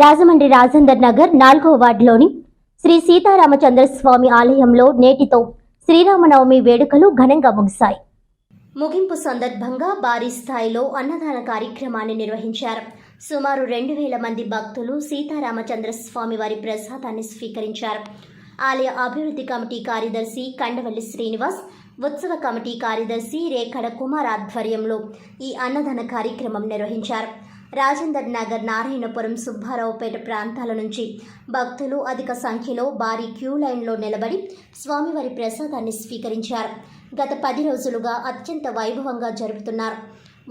రాజమండ్రి రాజేందర్ నగర్ నాలుగో వార్డులోని శ్రీ సీతారామచంద్ర స్వామి ఆలయంలో నేటితో శ్రీరామనవమి వేడుకలు ఘనంగా ముగిశాయి. ముగింపు సందర్భంగా భారీ స్థాయిలో అన్నదాన కార్యక్రమాన్ని నిర్వహించారు. సుమారు రెండు వేల మంది భక్తులు సీతారామచంద్ర స్వామి వారి ప్రసాదాన్ని స్వీకరించారు. ఆలయ అభివృద్ధి కమిటీ కార్యదర్శి కండవల్లి శ్రీనివాస్ ఉత్సవ కమిటీ కార్యదర్శి రేఖడ కుమార్ ఆధ్వర్యంలో ఈ అన్నదాన కార్యక్రమం నిర్వహించారు. రాజేందర్ నగర్ నారాయణపురం సుబ్బారావుపేట ప్రాంతాల నుంచి భక్తులు అధిక సంఖ్యలో భారీ క్యూ లైన్లో నిలబడి స్వామివారి ప్రసాదాన్ని స్వీకరించారు. గత పది రోజులుగా అత్యంత వైభవంగా జరుపుతున్నారు.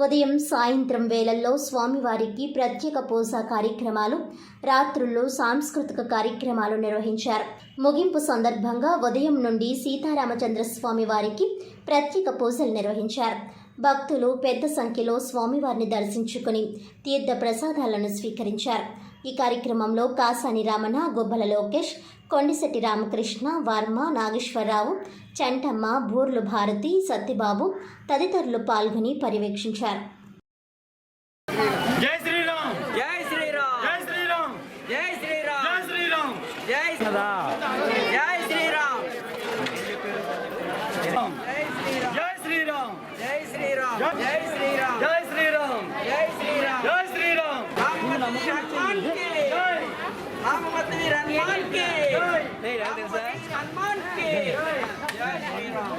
ఉదయం సాయంత్రం వేళల్లో స్వామివారికి ప్రత్యేక పూజ కార్యక్రమాలు రాత్రుల్లో సాంస్కృతిక కార్యక్రమాలు నిర్వహించారు. ముగింపు సందర్భంగా ఉదయం నుండి సీతారామచంద్ర స్వామి వారికి ప్రత్యేక పూజలు నిర్వహించారు. భక్తులు పెద్ద సంఖ్యలో స్వామివారిని దర్శించుకుని తీర్థ ప్రసాదాలను స్వీకరించారు. ఈ కార్యక్రమంలో కాసాని రామణ గొబ్బల లోకేష్ కొండిశెట్టి రామకృష్ణ వర్మ నాగేశ్వరరావు చంటమ్మ బూర్లు భారతి సత్యబాబు తదితరులు పాల్గొని పర్యవేక్షించారు. జై శ్రీరామ్! జై శ్రీరామ్! జై శ్రీరామ్! జై శ్రీరామ్! జై శ్రీరామ్! జై శ్రీరామ్! జై శ్రీరామ్ జై శ్రీరామ్ జై శ్రీరామ్ జై శ్రీరామ్ జై శ్రీరామ్ జై శ్రీరామ్ జై శ్రీరామ్ హనుమాన్కి జై రామమతి హనుమాన్కి హనుమాన్కి జై శ్రీరామ్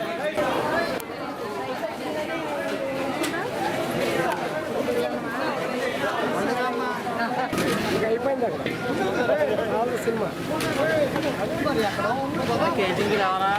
కేజీకి రావాలా